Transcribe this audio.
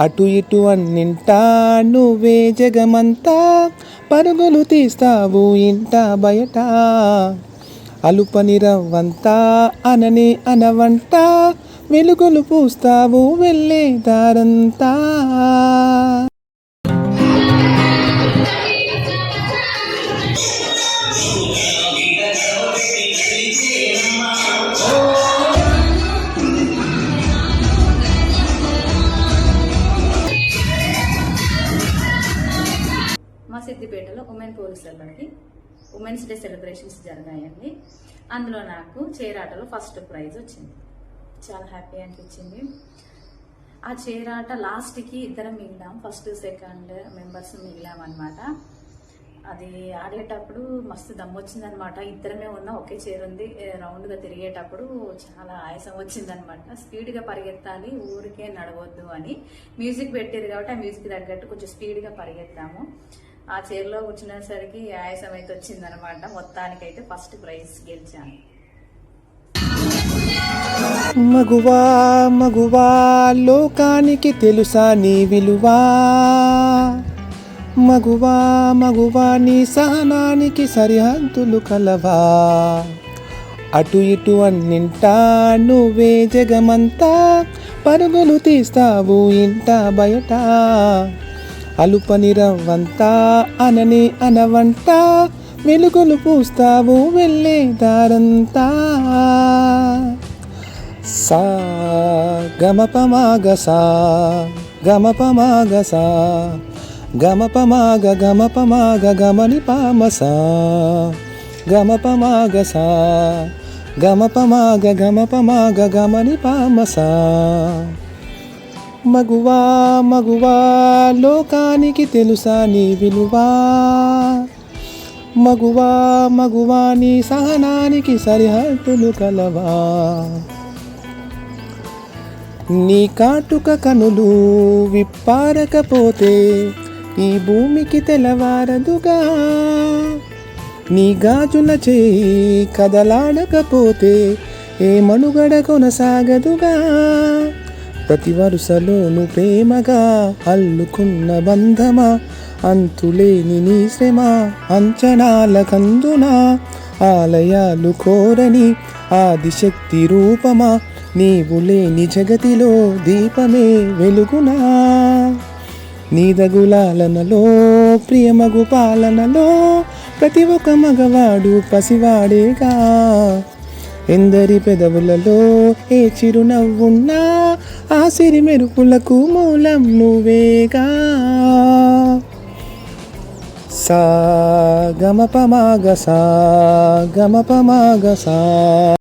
అటు ఇటు అన్నింటా నువ్వే జగమంతా. పరుగులు తీస్తావు ఇంట బయట. అలుపని రవ్వంతా అనని అనవంట. వెలుగులు పూస్తావు వెళ్ళే దారంతా. సిద్దిపేటలో ఉమెన్ పోలీస్ వాళ్ళకి ఉమెన్స్ డే సెలబ్రేషన్స్ జరిగాయండి. అందులో నాకు చేరాటలో ఫస్ట్ ప్రైజ్ వచ్చింది. చాలా హ్యాపీ అనిపించింది. ఆ చేరాట లాస్ట్కి ఇద్దరం మిగిలాం. ఫస్ట్ సెకండ్ మెంబర్స్ మిగిలాం అనమాట అది ఆడేటప్పుడు మస్తు దమ్ము వచ్చిందనమాట ఇద్దరమే ఉన్న ఒకే చైర్ ఉంది. రౌండ్గా తిరిగేటప్పుడు చాలా ఆయాసం వచ్చిందనమాట స్పీడ్గా పరిగెత్తాలి ఊరికే నడవద్దు అని. మ్యూజిక్ పెట్టేది కాబట్టి ఆ మ్యూజిక్ తగ్గట్టు కొంచెం స్పీడ్గా పరిగెత్తాము. ఆ చీరలో కూర్చునేసరికి ఆయాసం అయితే వచ్చిందనమాట. మొత్తానికైతే ఫస్ట్ ప్రైజ్ గెలిచాను మగువా మగువా లోకానికి తెలుసా నీ విలువా? మగువా మగువా నీ సహనానికి సరిహద్దులు కలవా? అటు ఇటు అన్నింటా నువ్వే జగమంతా పరుగులు తీస్తావు ఇంట బయట. అలుపని రవ్వంతా అనని అనవంట వెలుగులు పూస్తావు వెళ్ళే దారంతా. సా గమపమాగ సా గమపమాగ సా గమపమాగ గమపమాగ గమని పామసా. గమపమాగ సా గమపమాగ గమపమాగ గమని పామసా. మగువా మగువా లోకానికి తెలుసా నీ విలువా? మగువా మగువా నీ సహనానికి సరిహద్దులు కలవా? నీ కాటుక కనులు విప్పారకపోతే ఈ భూమికి తెలవారదుగా నీ గాజుల చేయి కదలాడకపోతే ఏ మనుగడ కొనసాగదుగా? ప్రతి వరుసలోను ప్రేమగా అల్లుకున్న బంధమా? అంతులేని నీ శ్రమ అంచనాల కందున? ఆలయాలు కోరని ఆదిశక్తి రూపమా? నీవు లేని జగతిలో దీపమే వెలుగునా? నీదగులాలనలో ప్రియమగు పాలనలో ప్రతి ఒక్క మగవాడు పసివాడేగా? ఎందరి పెదవులలో ఏ చిరునవ్వున్నా ఆ సిరి మెరుపులకు మూలం నువ్వేగా. సా గమపమాగ సా గమపమాగ సా